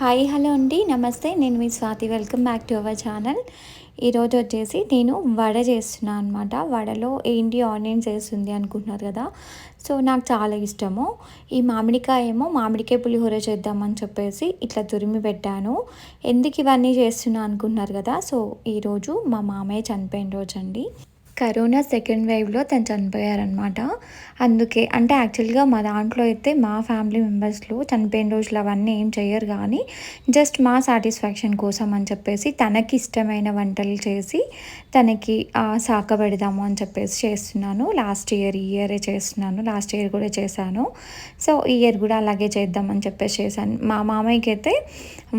Hi hello అండి. నమస్తే. నేను మీ Swathi. Welcome back to our channel. ఈరోజు వచ్చేసి నేను వడ చేస్తున్నాను అనమాట వడలో ఏంటి ఆనియన్స్ వేస్తుంది అనుకుంటున్నారు కదా. సో నాకు చాలా ఇష్టము. ఈ మామిడికాయ ఏమో మామిడికాయ పులిహోర చేద్దామని చెప్పేసి ఇట్లా తురిమి పెట్టాను. ఎందుకు ఇవన్నీ చేస్తున్నా అనుకుంటున్నారు కదా. సో ఈరోజు మా మామయ్య చనిపోయిన రోజు అండి కరోనా సెకండ్ వేవ్లో తను చనిపోయారనమాట అందుకే అంటే యాక్చువల్గా మా దాంట్లో అయితే మా ఫ్యామిలీ మెంబర్స్లో చనిపోయిన రోజులు అవన్నీ ఏం చేయరు కానీ జస్ట్ మా సాటిస్ఫాక్షన్ కోసం అని చెప్పేసి తనకి ఇష్టమైన వంటలు చేసి తనకి సాక పెడదాము అని చెప్పేసి చేస్తున్నాను. లాస్ట్ ఇయర్ ఈ ఇయరే చేస్తున్నాను. లాస్ట్ ఇయర్ కూడా చేశాను. సో ఈ ఇయర్ కూడా అలాగే చేద్దామని చెప్పేసి చేశాను. మా మామయ్యకి అయితే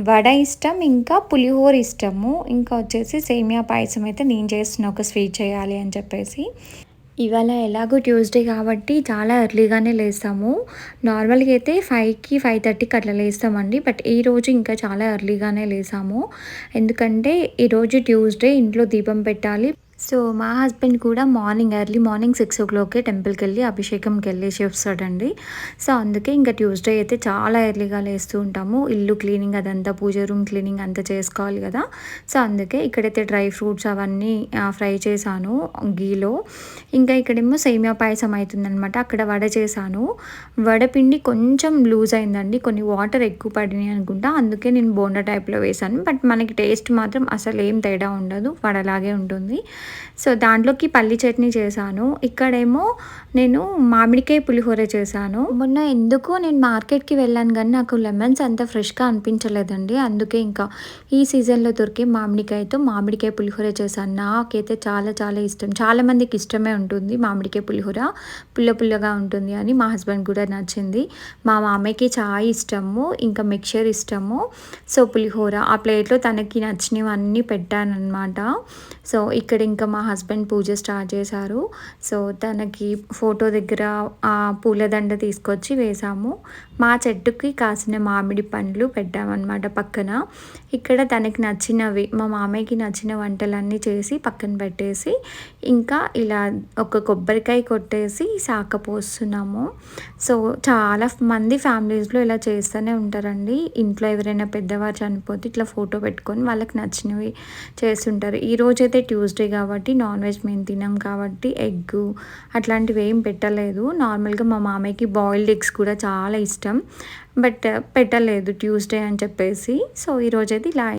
వడ ఇష్టం ఇంకా పులిహోర ఇష్టము. ఇంకా వచ్చేసి సేమియా పాయసం అయితే నేను చేస్తున్నా ఒక స్వీట్ చేయాలి అని అని చెప్పేసి. ఇవాళ ఎలాగో ట్యూస్డే కాబట్టి చాలా ఎర్లీగానే లేస్తాము. నార్మల్గా అయితే ఫైవ్కి ఫైవ్ థర్టీకి అట్లా లేస్తామండి. బట్ ఈ రోజు ఇంకా చాలా ఎర్లీగానే లేసాము. ఎందుకంటే ఈరోజు ట్యూస్డే ఇంట్లో దీపం పెట్టాలి. సో మా హస్బెండ్ కూడా మార్నింగ్ ఎర్లీ మార్నింగ్ సిక్స్ ఓ క్లాక్కే టెంపుల్కి వెళ్ళి అభిషేకంకి వెళ్ళేసి వస్తాడండి. సో అందుకే ఇంకా ట్యూస్డే అయితే చాలా ఎర్లీగా లేస్తూ ఉంటాము. ఇల్లు క్లీనింగ్ అదంతా పూజ రూమ్ క్లీనింగ్ అంతా చేసుకోవాలి కదా. సో అందుకే ఇక్కడైతే డ్రై ఫ్రూట్స్ అవన్నీ ఫ్రై చేశాను గీలో. ఇంకా ఇక్కడేమో సేమియా పాయసం అవుతుందనమాట అక్కడ వడ చేశాను. వడపిండి కొంచెం లూజ్ అయిందండి. కొన్ని వాటర్ ఎక్కువ పడినాయి అనుకుంటా. అందుకే నేను బోండా టైప్లో వేశాను. బట్ మనకి టేస్ట్ మాత్రం అసలు ఏం తేడా ఉండదు. వడలాగే ఉంటుంది. సో దాంట్లోకి పల్లి చట్నీ చేశాను. ఇక్కడేమో నేను మామిడికాయ పులిహోర చేశాను. మొన్న ఎందుకో నేను మార్కెట్కి వెళ్ళాను కానీ నాకు లెమన్స్ అంత ఫ్రెష్గా అనిపించలేదండి. అందుకే ఇంకా ఈ సీజన్లో దొరికే మామిడికాయతో మామిడికాయ పులిహోర చేశాను. నాకైతే చాలా చాలా ఇష్టం. చాలామందికి ఇష్టమే ఉంటుంది మామిడికాయ పులిహోర. పుల్ల పుల్లగా ఉంటుంది అని మా హస్బెండ్ కూడా నచ్చింది. మా మామయ్యకి చాయ్ ఇష్టము ఇంకా మిక్చర్ ఇష్టము. సో పులిహోర ఆ ప్లేట్లో తనకి నచ్చినవన్నీ పెట్టానమాట సో ఇక్కడ ఇంకా మా హస్బెండ్ పూజ స్టార్ట్ చేశారు. సో తనకి ఫోటో దగ్గర ఆ పూలదండ తీసుకొచ్చి వేసాము మా చెట్టుకి కాసిన మామిడి పండ్లు పెట్టామన్నమాట పక్కన. ఇక్కడ తనకి నచ్చినవి మా మామయ్యకి నచ్చిన వంటలన్నీ చేసి పక్కన పెట్టేసి ఇంకా ఇలా ఒక కొబ్బరికాయ కొట్టేసి శాఖ పోస్తున్నాము. సో చాలా మంది ఫ్యామిలీస్లో ఇలా చేస్తూనే ఉంటారండి. ఇంట్లో ఎవరైనా పెద్దవారు చనిపోతే ఇట్లా ఫోటో పెట్టుకొని వాళ్ళకి నచ్చినవి చేస్తుంటారు. ఈరోజైతే ట్యూస్డే కాబట్టి నాన్ వెజ్ మేము తినాం కాబట్టి ఎగ్ అట్లాంటివి ఏం పెట్టలేదు. నార్మల్గా మా మామయ్యకి బాయిల్డ్ ఎగ్స్ కూడా చాలా ఇష్టం. బట్ పెట్టలేదు ట్యూస్డే అని చెప్పేసి. సో ఈరోజైతే ఇలా